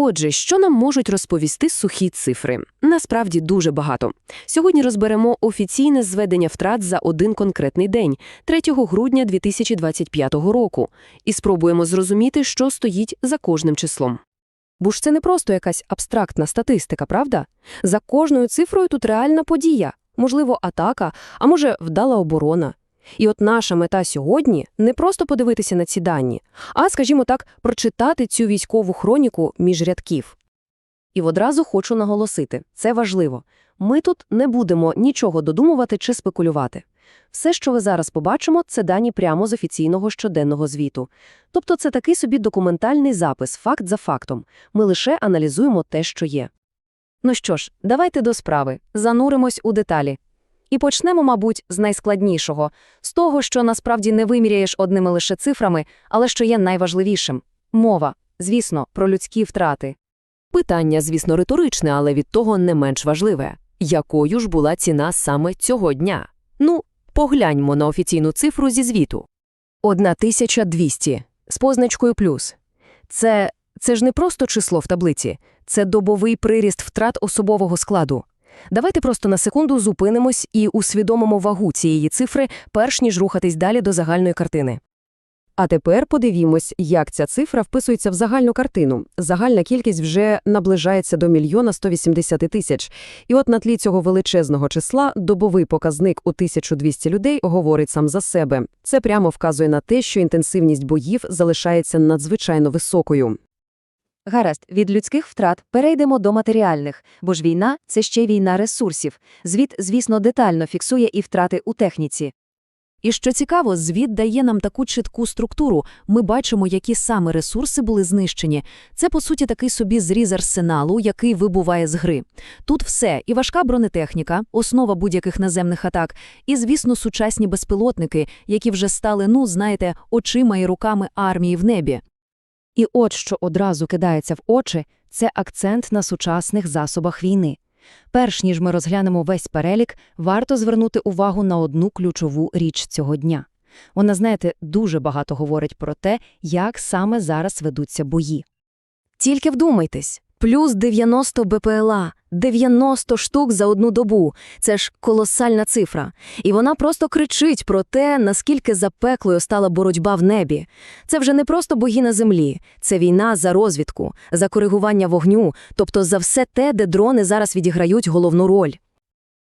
Отже, що нам можуть розповісти сухі цифри? Насправді дуже багато. Сьогодні розберемо офіційне зведення втрат за один конкретний день, 3 грудня 2025 року, і спробуємо зрозуміти, що стоїть за кожним числом. Бо ж це не просто якась абстрактна статистика, правда? За кожною цифрою тут реальна подія, можливо, атака, а може, вдала оборона. І от наша мета сьогодні не просто подивитися на ці дані, а, скажімо так, прочитати цю військову хроніку між рядків. І одразу хочу наголосити, це важливо. Ми тут не будемо нічого додумувати чи спекулювати. Все, що ви зараз побачимо, це дані прямо з офіційного щоденного звіту. Тобто це такий собі документальний запис, факт за фактом. Ми лише аналізуємо те, що є. Ну що ж, давайте до справи, зануримось у деталі. І почнемо, мабуть, з найскладнішого – з того, що насправді не виміряєш одними лише цифрами, але що є найважливішим – мова, звісно, про людські втрати. Питання, звісно, риторичне, але від того не менш важливе. Якою ж була ціна саме цього дня? Ну, погляньмо на офіційну цифру зі звіту. 1200 з позначкою плюс. Це, це ж не просто число в таблиці, це добовий приріст втрат особового складу. Давайте просто на секунду зупинимось і усвідомимо вагу цієї цифри, перш ніж рухатись далі до загальної картини. А тепер подивімось, як ця цифра вписується в загальну картину. Загальна кількість вже наближається до мільйона 180 тисяч. І от на тлі цього величезного числа добовий показник у 1200 людей говорить сам за себе. Це прямо вказує на те, що інтенсивність боїв залишається надзвичайно високою. Гаразд, від людських втрат перейдемо до матеріальних, бо ж війна – це ще війна ресурсів. Звіт, звісно, детально фіксує і втрати у техніці. І що цікаво, звіт дає нам таку чітку структуру. Ми бачимо, які саме ресурси були знищені. Це, по суті, такий собі зріз арсеналу, який вибуває з гри. Тут все – і важка бронетехніка, основа будь-яких наземних атак, і, звісно, сучасні безпілотники, які вже стали, ну, знаєте, очима і руками армії в небі. І от що одразу кидається в очі – це акцент на сучасних засобах війни. Перш ніж ми розглянемо весь перелік, варто звернути увагу на одну ключову річ цього дня. Вона, знаєте, дуже багато говорить про те, як саме зараз ведуться бої. Тільки вдумайтесь, плюс 90 БПЛА, 90 штук за одну добу. Це ж колосальна цифра. І вона просто кричить про те, наскільки запеклою стала боротьба в небі. Це вже не просто бої на землі, це війна за розвідку, за коригування вогню, тобто за все те, де дрони зараз відіграють головну роль.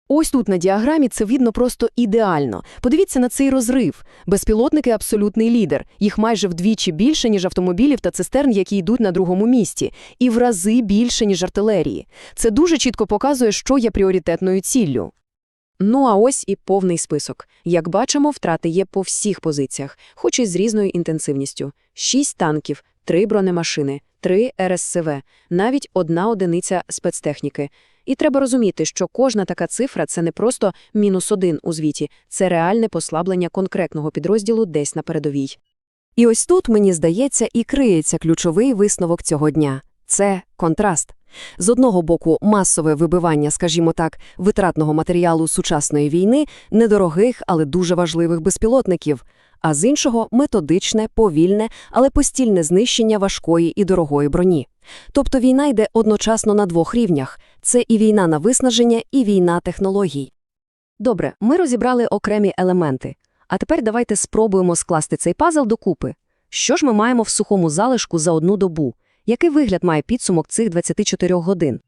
Ось тут на діаграмі це видно просто ідеально. Подивіться на цей розрив. Безпілотники – абсолютний лідер. Їх майже вдвічі більше, ніж автомобілів та цистерн, які йдуть на другому місці. І в рази більше, ніж артилерії. Це дуже чітко показує, що є пріоритетною ціллю. Ну а ось і повний список. Як бачимо, втрати є по всіх позиціях, хоч і з різною інтенсивністю. Шість танків, три бронемашини, три РСЦВ, навіть одна одиниця спецтехніки. І треба розуміти, що кожна така цифра – це не просто мінус один у звіті, це реальне послаблення конкретного підрозділу десь на передовій. І ось тут, мені здається, і криється ключовий висновок цього дня – це контраст. З одного боку, масове вибивання, скажімо так, витратного матеріалу сучасної війни, недорогих, але дуже важливих безпілотників, а з іншого – методичне, повільне, але постільне знищення важкої і дорогої броні. Тобто війна йде одночасно на двох рівнях – це і війна на виснаження, і війна технологій. Добре, ми розібрали окремі елементи. А тепер давайте спробуємо скласти цей пазл докупи. Що ж ми маємо в сухому залишку за одну добу? Який вигляд має підсумок цих 24 годин?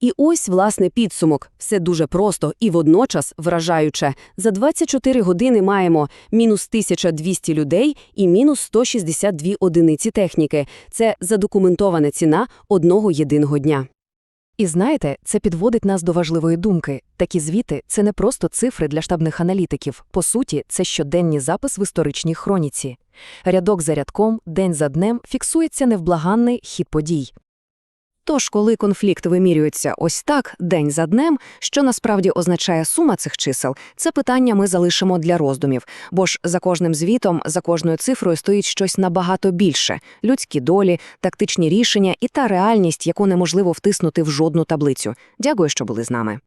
І ось, власне, підсумок. Все дуже просто і водночас вражаюче. За 24 години маємо мінус 1200 людей і мінус 162 одиниці техніки. Це задокументована ціна одного єдиного дня. І знаєте, це підводить нас до важливої думки. Такі звіти – це не просто цифри для штабних аналітиків. По суті, це щоденний запис в історичній хроніці. Рядок за рядком, день за днем фіксується невблаганний хід подій. Тож, коли конфлікт вимірюється ось так, день за днем, що насправді означає сума цих чисел, це питання ми залишимо для роздумів, бо ж за кожним звітом, за кожною цифрою стоїть щось набагато більше – людські долі, тактичні рішення і та реальність, яку неможливо втиснути в жодну таблицю. Дякую, що були з нами.